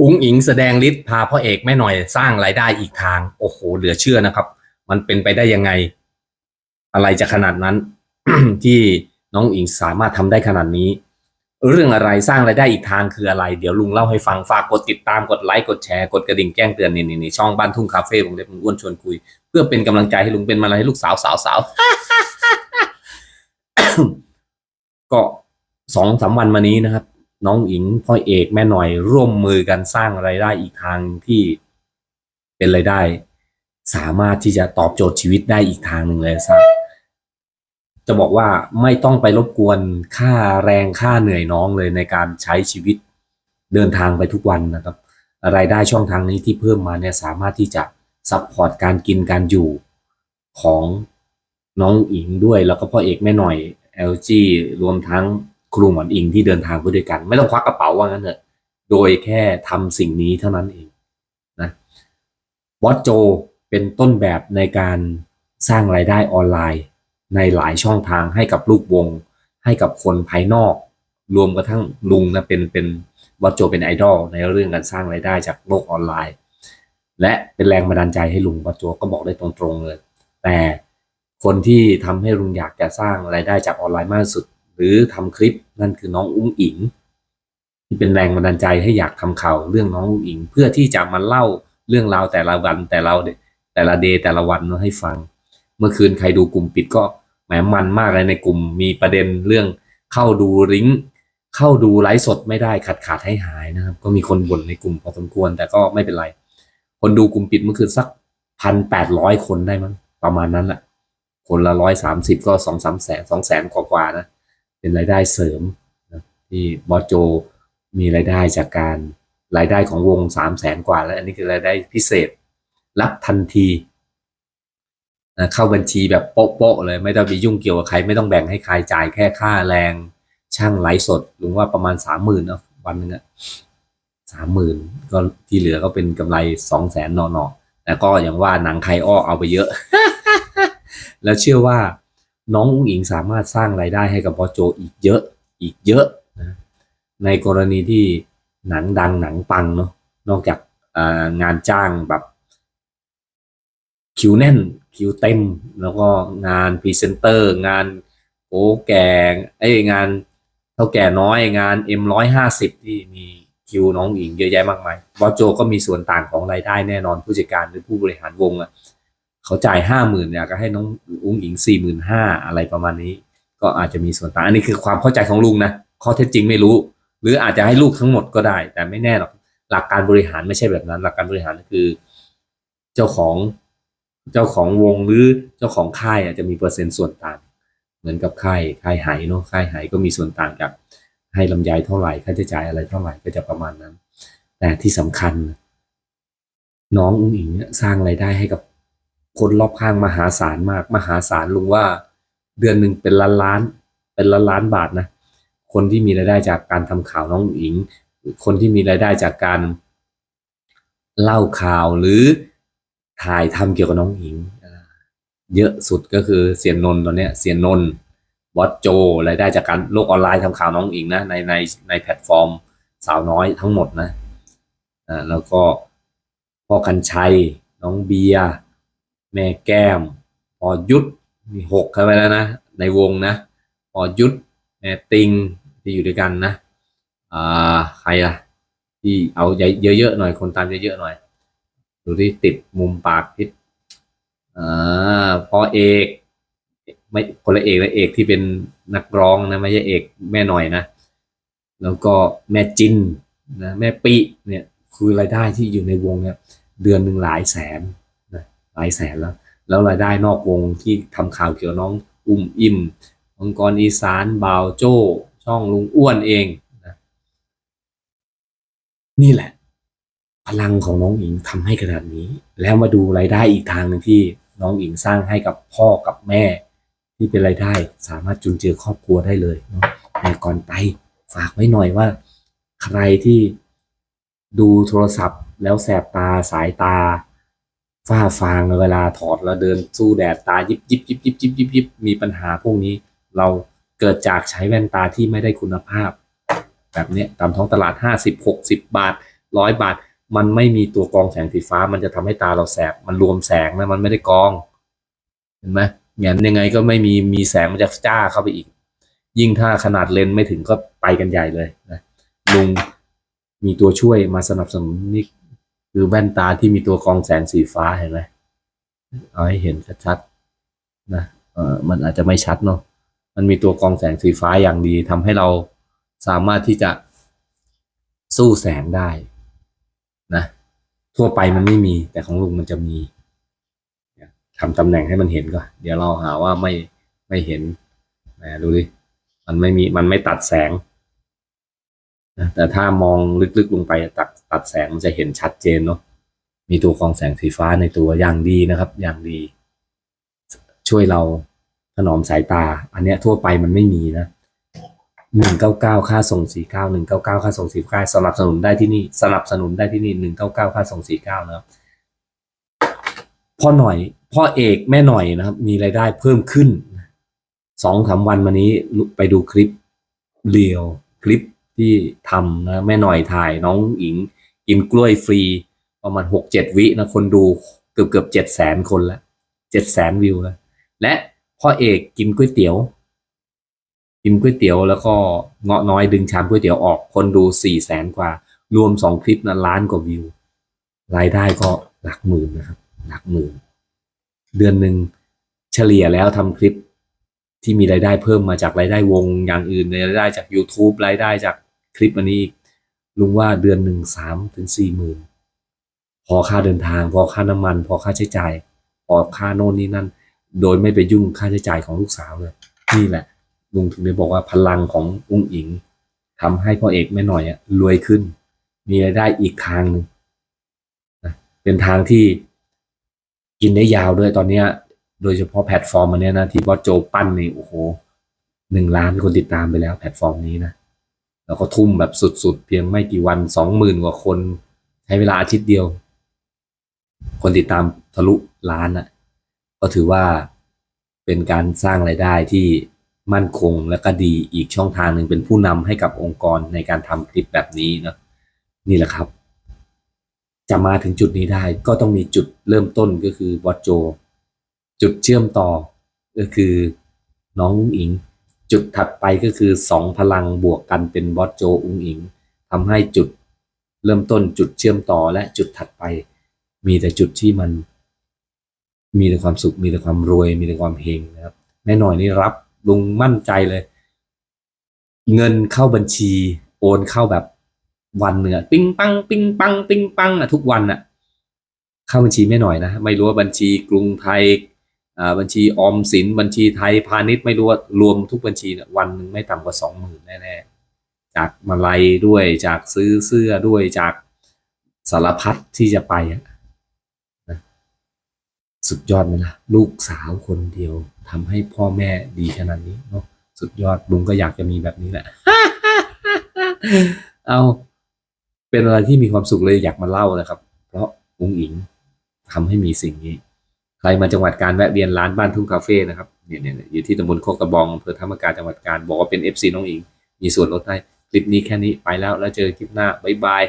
อุ้งอิงแสดงฤทธิ์พาพ่อเอกแม่หน่อยสร้างรายได้อีกทาง โอ้โห เหลือเชื่อนะครับ มันเป็นไปได้ยังไง อะไรจะขนาดนั้น ที่น้องอิงสามารถทำได้ขนาดนี้ เรื่องอะไรสร้างรายได้อีกทางคืออะไร เดี๋ยวลุงเล่าให้ฟังฝากกดติดตามกดไลค์กดแชร์กดกระดิ่งแจ้งเตือนนี่นี่ช่องบ้านทุ่งคาเฟ่ผมเล็บลุงอ้วนชวนคุย เพื่อเป็นกำลังใจให้ลุงเป็นมาลัยให้ลูกสาวสาวสาวก็สองสามวันมานี้นะครับ น้องอิงพ่อเอกแม่หน่อยร่วมมือกันสร้างไรายได้อีกทางที่เป็นไรายได้ สามารถที่จะตอบโจทย์ชีวิตได้อีกทางหนึ่งเลยสักจะบอกว่าไม่ต้องไปรบกวนค่าแรงค่าเหนื่อยน้องเลยในการใช้ชีวิตเดินทางไปทุกวันนะครับรายได้ช่องทางนี้ที่เพิ่มมาเนี่ยสามารถที่จะซัพพอร์ตการกินการอยู่ของน้องอิงด้วยแล้วก็พ่อเอกแม่หน่อย LG รวมทั้ง ครูหมอนอิงที่เดินทางไปด้วยกัน ไม่ต้องควักกระเป๋าว่างั้นเถอะโดยแค่ทำสิ่งนี้เท่านั้นเองนะบอสโจเป็นต้นแบบในการสร้างรายได้ออนไลน์ ในหลายช่องทางให้กับลูกวง ให้กับคนภายนอก รวมกระทั่งลุงนะเป็นเป็นบอสโจเป็นไอดอลในเรื่องการสร้างรายได้จากโลกออนไลน์ และเป็นแรงบันดาลใจให้ลุงบอสโจก็บอกได้ตรงๆเลย แต่คนที่ทำให้ลุงอยากจะสร้างรายได้จากออนไลน์มากสุด หรือทำคลิปนั่นคือน้องอุ้งอิงที่เป็นแรงบันดาลใจให้อยากทำข่าวเรื่องน้องอุ้งอิง เพื่อที่จะมาเล่าเรื่องราวแต่ละวันแต่ละแต่ละเดย์แต่ละวันนาให้ฟัง เมื่อคืนใครดูกลุ่มปิดก็แหมมันมากเลยในกลุ่มมีประเด็นเรื่องเข้าดูลิงก์เข้าดูไลฟ์สดไม่ได้ขาดขาดให้หายนะครับ ก็มีคนบ่นในกลุ่มพอสมควร แต่ก็ไม่เป็นไร คนดูกลุ่มปิดเมื่อคืนสักพันแปดร้อยคนได้มั้งประมาณนั้นแหละคนละร้อยสามสิบก็สองสามแสนสองแสนกว่าๆนะ เป็นรายได้เสริมนะที่บอสโจมีรายได้จากการรายได้ของวงสามแสนกว่า แล้วอันนี้คือรายได้พิเศษ รับทันทีนะเข้าบัญชีแบบโป๊ะๆเลย ไม่ต้องไปยุ่งเกี่ยวกับใคร ไม่ต้องแบ่งให้ใครจ่ายแค่ค่าแรง ช่างไลฟ์สดลุงว่าประมาณสามหมื่นเนาะวันหนึงอะสามหมื่นก็ที่เหลือก็เป็นกำไรสองแสนนอๆแต่ก็อย่างว่าหนังใครอ้อเอาไปเยอะ แล้วเชื่อว่า น้องอุ้งอิงสามารถสร้างรายได้ให้กับบอสโจอีกเยอะอีกเยอะนะในกรณีที่หนังดังหนังปังเนาะนอกจากงานจ้างแบบคิวแน่นคิวเต็ม แล้วก็งานพรีเซนเตอร์ งานโอ้แก่ไอ้งานเท่าแก่น้อยงาน M ร้อยห้าสิบที่มีคิวน้องหญิงเยอะแยะมากมายบอโจก็มีส่วนต่างของรายได้แน่นอนผู้จัดการหรือผู้บริหารวงอะ เขาจ่ายห้าหมื่นอยากจะให้น้องอุ้งอิงสี่หมื่นห้าอะไรประมาณนี้ ก็อาจจะมีส่วนต่างอันนี้คือความเข้าใจของลุงนะข้อเท็จจริงไม่รู้ หรืออาจจะให้ลูกทั้งหมดก็ได้ แต่ไม่แน่หรอกหลักการบริหารไม่ใช่แบบนั้น หลักการบริหารคือ เจ้าของเจ้าของวงหรือเจ้าของค่ายอาจจะมีเปอร์เซ็นต์ส่วนต่าง เหมือนกับค่ายค่ายไหเนาะค่ายไหก็มีส่วนต่างกับให้ลำไยเท่าไหร่ค่าใช้จ่ายอะไรเท่าไหร่ก็จะประมาณนั้น แต่ที่สำคัญ น้องอุ้งอิงเนี่ยสร้างรายได้ให้กับ คนรอบข้างมหาศาลมาก มหาศาลลุงว่าเดือนหนึ่งเป็นล้านล้าน เป็นล้านล้านบาทนะ คนที่มีรายได้จากการทำข่าวน้องอิง คนที่มีรายได้จากการเล่าข่าวหรือถ่ายทำเกี่ยวกับน้องอิง เยอะสุดก็คือเสียนนนตอนเนี้ยเสียนนนท์บอสโจรายได้จากการโลกออนไลน์ทำข่าวน้องอิงนะในในในแพลตฟอร์มสาวน้อยทั้งหมดนะอ่าแล้วก็พ่อคันชัยน้องเบียร์ แม่แก้มพอยุทธมีหกเข้าไปแล้วนะ ในวงนะพอยุทธแม่ติงที่อยู่ด้วยกันนะอ่าใครล่ะที่เอาเยอะๆหน่อยคนตามเยอะๆหน่อย ดูที่ติดมุมปากทิศอ่าพอเอกไม่คนละเอกนะเอกที่เป็นนักร้องนะไม่ใช่เอกแม่หน่อยนะ แล้วก็แม่จินนะแม่ปิเนี่ยคือรายได้ที่อยู่ในวงเนี่ยเดือนหนึ่งหลายแสน หลายแสนแล้ว แล้วรายได้นอกวงที่ทำข่าวเกี่ยวน้องอุ้มอิ่มองค์กรอีสานบาวโจ้ช่องลุงอ้วนเองนะนี่แหละ พลังของน้องอิงทำให้ขนาดนี้ แล้วมาดูรายได้อีกทางหนึ่งที่น้องอิงสร้างให้กับพ่อกับแม่ ที่เป็นรายได้สามารถจุนเจือครอบครัวได้เลยเนาะแต่ก่อนไปฝากไว้หน่อยว่า ใครที่ดูโทรศัพท์แล้วแสบตาสายตา ฝ้าฟางเวลาถอดแล้วเดินสู้แดดตายิบยิบยิบยิบยิบยิบยิบมีปัญหาพวกนี้ เราเกิดจากใช้แว่นตาที่ไม่ได้คุณภาพ แบบนี้ตามท้องตลาดห้าสิบหกสิบบาทร้อยบาท มันไม่มีตัวกรองแสงสีฟ้า มันจะทำให้ตาเราแสบ มันรวมแสงนะมันไม่ได้กรอง เห็นไหมแหงนยังไงก็ไม่มีมีแสงมันจะจ้าเข้าไปอีก ยิ่งถ้าขนาดเลนส์ไม่ถึงก็ไปกันใหญ่เลยนะลุงมีตัวช่วยมาสนับสนุนนี่ คือแว่นตาที่มีตัวกรองแสงสีฟ้าเห็นไหมเอาให้เห็นชัดๆนะเออมันอาจจะไม่ชัดเนาะมันมีตัวกรองแสงสีฟ้าอย่างดีทำให้เราสามารถที่จะสู้แสงได้นะทั่วไปมันไม่มีแต่ของลุงมันจะมีทำตำแหน่งให้มันเห็นก่อนเดี๋ยวเราหาว่าไม่ไม่เห็นนะดูดิมันไม่มีมันไม่ตัดแสง นะแต่ถ้ามองลึกๆลงไปตัดตัดแสงมันจะเห็นชัดเจนเนาะมีตัวกองแสงสีฟ้าในตัวอย่างดีนะครับอย่างดี ช่วยเราถนอมสายตา อันเนี้ยทั่วไปมันไม่มีนะหนึ่งเก้าเก้าค่าส่งสี่เก้าหนึ่งเก้าเก้าค่าส่งสี่เก้าสนับสนุนได้ที่นี่สนับสนุนได้ที่นี่หนึ่งเก้าเก้าค่าส่งสี่เก้านะครับพ่อหน่อย พ่อเอกแม่หน่อยนะครับ มีรายได้เพิ่มขึ้นสองสามวันมานี้ไปดูคลิปเรียวคลิป ที่ทำนะแม่หน่อยถ่ายน้องอิงกินกล้วยฟรี ประมาณหกเจ็ดวินะคนดูเกือบเกือบเจ็ดแสนคนล้วเจ็ดแสนวิวแล้วและพ่อเอกกินก๋วยเตี๋ยว กินก๋วยเตี๋ยวแล้วก็เงาะน้อยดึงชามก๋วยเตี๋ยวออกคนดูสี่แสนกว่า รวมสองคลิปนะล้านกว่าวิว รายได้ก็หลักหมื่นนะครับ หลักหมื่น เดือนหนึ่งเฉลี่ยแล้วทำคลิปที่มีรายได้เพิ่มมาจากรายได้วงอย่างอื่นในรายได้จาก YouTube รายได้จาก คลิปอันนี้อีกลุงว่าเดือนหนึ่งสามถึงสี่หมื่นพอค่าเดินทาง พอค่าน้ำมัน พอค่าใช้จ่าย พอค่าโน่นนี่นั่น โดยไม่ไปยุ่งค่าใช้จ่ายของลูกสาวเลยนี่แหละลุงถึงได้บอกว่าพลังของอุ้งอิงทำให้พ่อเอกแม่หน่อยอะรวยขึ้น มีรายได้อีกทางหนึ่งนะเป็นทางที่กินได้ยาวด้วยตอนเนี้ย โดยเฉพาะแพลตฟอร์มอันเนี้ยนะที่บอสโจปั้นนี่โอ้โหหนึ่งล้านคนติดตามไปแล้วแพลตฟอร์มนี้นะ แล้วก็ทุ่มแบบสุดๆ เพียงไม่กี่วันสองหมื่นกว่าคน ใช้เวลาอาทิตย์เดียว คนติดตามทะลุล้านอะ ก็ถือว่าเป็นการสร้างไรายได้ที่มั่นคงและก็ดีอีกช่องทางหนึ่งเป็นผู้นำให้กับองค์กรในการทำคลิปแบบนี้เนะนี่แหละครับ จะมาถึงจุดนี้ได้ก็ต้องมีจุดเริ่มต้นก็คือบอสโจ จุดเชื่อมต่อก็คือน้องอุ้งอิง จุดถัดไปก็คือสองพลังบวกกันเป็นบอสโจอุ้งอิงทำให้จุดเริ่มต้นจุดเชื่อมต่อและจุดถัดไป มีแต่จุดที่มัน มีแต่ความสุข มีแต่ความรวย มีแต่ความเฮงนะครับแม่หน่อยนี่รับลุงมั่นใจเลย เงินเข้าบัญชีโอนเข้าแบบวันเนื้อปิ้งปังปิ้งปังปิ้งปังอะทุกวันอะเข้าบัญชีแม่หน่อยนะ ไม่รู้ว่าบัญชีกรุงไทย บัญชีออมสินบัญชีไทยพาณิชย์ไม่รู้ว่ารวมทุกบัญชีเนี่ยวันหนึ่งไม่ต่ำกว่าสองหมื่นแน่ๆจากมาลัยด้วยจากซื้อเสื้อด้วยจากสารพัดที่จะไปอะสุดยอดไหมล่ะลูกสาวคนเดียวทำให้พ่อแม่ดีขนาดนี้เนาะสุดยอดลุงก็อยากจะมีแบบนี้แหละ เอาเป็นอะไรที่มีความสุขเลยอยากมาเล่านะครับ เพราะอุ้งอิงทำให้มีสิ่งนี้ ใครมาจังหวัดการแวะเวียนร้านบ้านทุ่งคาเฟ่นะครับเนี่ยเนี่ยอยู่ที่ตำบลโคกกระบองอำเภอธรรมกาจังหวัดการบอกว่าเป็น FC น้องอิง มีส่วนลดให้คลิปนี้แค่นี้ไปแล้วแล้วเจอคลิปหน้าบ๊ายบาย